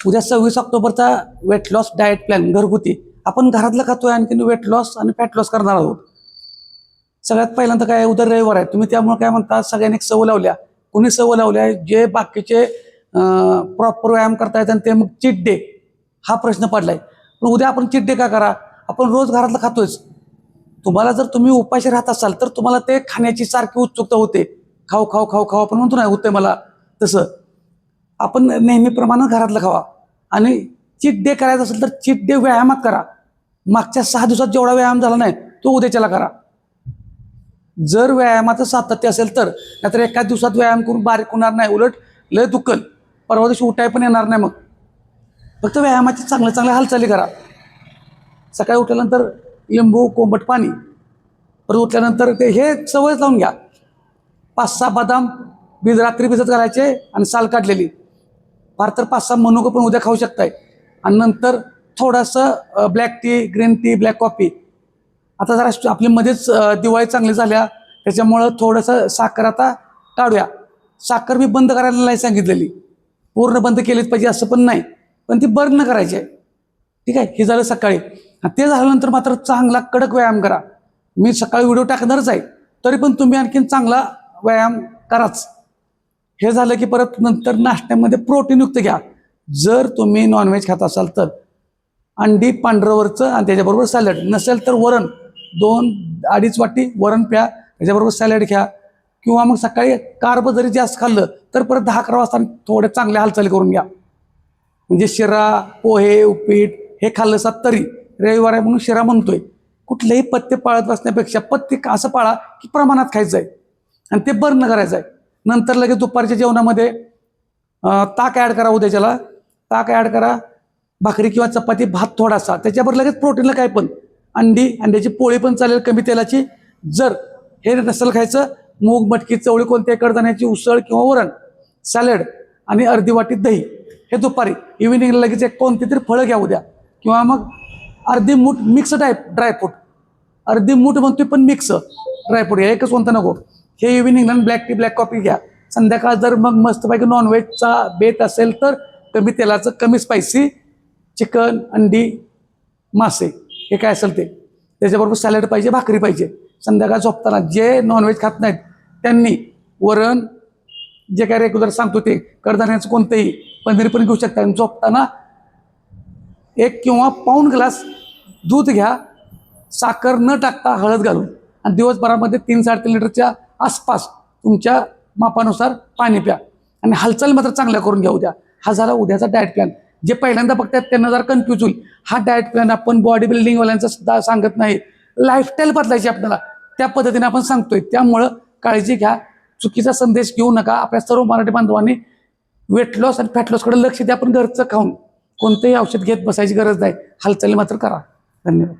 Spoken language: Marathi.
उद्या सव्वीस ऑक्टोबरचा वेट लॉस डाएट प्लॅन घरगुती. आपण घरातलं खातोय आणखी वेट लॉस आणि फॅट लॉस करणार आहोत. सगळ्यात पहिल्यांदा काय उद्या रविवार आहे. तुम्ही त्यामुळे काय म्हणता सगळ्यांनी एक सवय लावल्या. कोणी सवय लावल्या जे बाकीचे प्रॉपर व्यायाम करतायत आणि ते मग चिट डे हा प्रश्न पडलाय. पण उद्या आपण चिट डे का करा? आपण रोज घरातलं खातोयच. तुम्हाला जर तुम्ही उपाशी राहत असाल तर तुम्हाला ते खाण्याची सारखी उत्सुकता होते. खाऊ खाऊ खाऊ खाऊ आपण म्हणतो नाही होते मला तसं. आपण नेहमीप्रमाणे घरातलं खावा. आणि चीट डे करायचा असेल तर चीट डे व्यायामात करा. मागच्या सहा दिवसात जेवढा व्यायाम झाला नाही तो उद्याच्याला करा. जर व्यायामाचं सातत्य असेल तर नाहीतर एका दिवसात व्यायाम करून बारीक होणार नाही उलट लय दुखल. परवा दिवशी उठाय पण येणार नाही मग. फक्त व्यायामाची चांगल्या चांगल्या हालचाली करा. सकाळी उठल्यानंतर लिंबू कोंबट पाणी. परत उठल्यानंतर ते हे सवयच लावून घ्या. पाच सहा बदाम बीज रात्री भिजत घालायचे आणि साल काढलेली. फार तर पाच सहा मनुकं पण उद्या खाऊ शकताय. आणि नंतर थोडंसं black tea green tea black coffee आता जरा स्ट- आपली मध्येच दिवाळी चांगली झाल्या त्याच्यामुळं थोडंसं साखर आता काढूया साखर मी बंद करायला नाही सांगितलेली. पूर्ण बंद केलीच पाहिजे असं पण नाही. पण ती बर्न करायची आहे. ठीक आहे? हे झालं सकाळी. आणि ते झाल्यानंतर मात्र चांगला कडक व्यायाम करा. मी सकाळी व्हिडिओ टाकणारच आहे. तरी पण तुम्ही आणखीन चांगला व्यायाम कराच. हे झालं की परत नंतर नाश्त्यामध्ये प्रोटीनयुक्त घ्या. जर तुम्ही नॉनव्हेज खात असाल तर. अंडी पांढरवरचं आणि त्याच्याबरोबर सॅलड नसेल तर वरण. दोन अडीच वाटी वरण प्या त्याच्याबरोबर सॅलड घ्या. किंवा मग सकाळी कार्ब जरी जास्त खाल्लं तर परत दहा अकरा वाजता थोड्या चांगल्या हालचाली करून घ्या. म्हणजे शिरा पोहे उपीट हे खाल्लं सात तरी. रविवार आहे म्हणून शिरा म्हणतोय. कुठलेही पत्ते पाळत बसण्यापेक्षा पत्ते का- असं पाळा की प्रमाणात खायचं आहे. आणि ते बर्न करायचं आहे. नंतर लगेच दुपारच्या जेवणामध्ये ताक ॲड करा उद्याच्याला ताक ॲड करा. भाकरी किंवा चपाती भात थोडासा. त्याच्यावर लगेच प्रोटीनला काय पण. अंडी अंड्याची पोळी पण चालेल कमी तेलाची. जर हे नसेल खायचं मूग मटकी चवळी कोणत्या कडधान्याची उसळ किंवा वरण सॅलड आणि अर्धी वाटी दही. हे दुपारी. इव्हिनिंगला लगेच एक कोणती तरी फळं घ्या उद्या. किंवा मग अर्धी मूठ मिक्स ड्राय ड्रायफ्रूट अर्धी मूठ म्हणतोय पण मिक्स ड्रायफ्रूट घ्या एकच कोणता नको. हे इव्हिनिंगला ब्लॅक टी ब्लॅक कॉफी घ्या. संध्याकाळ जर मग मस्तपैकी नॉनव्हेजचा बेत असेल तर कमी तेलाचं कमी स्पायसी चिकन अंडी मासे. हे काय असेल ते? त्याच्याबरोबर सॅलड पाहिजे भाकरी पाहिजे. संध्याकाळ झोपताना जे नॉनव्हेज खात नाहीत त्यांनी वरण जे काय रेग्युलर सांगतो ते कडधान्याचं कोणतंही पनीर पण घेऊ शकता. आणि झोपताना एक किंवा पाऊण ग्लास दूध घ्या. साखर न टाकता हळद घालून. आणि दिवसभरामध्ये तीन साडेतीन लिटरच्या आसपास तुमच्या मापानुसार पाणी प्या. आणि हालचाल मात्र चांगल्या करून घ्या उद्या. हा झाला उद्याचा डाएट प्लॅन जे पहिल्यांदा बघतात त्यांना जरा कन्फ्यूज होईल. हा डायट प्लॅन आपण बॉडी बिल्डिंगवाल्यांचा सुद्धा सांगत नाही. लाईफस्टाईल बदलायची आपल्याला. त्या पद्धतीने आपण सांगतोय. त्यामुळं काळजी घ्या. चुकीचा संदेश घेऊ नका. आपल्या सर्व मराठी बांधवांनी वेट लॉस आणि फॅट लॉसकडे लक्ष द्या. आपण घरचं खाऊन कोणतंही औषध घेत बसायची गरज नाही. हालचाली मात्र करा. धन्यवाद.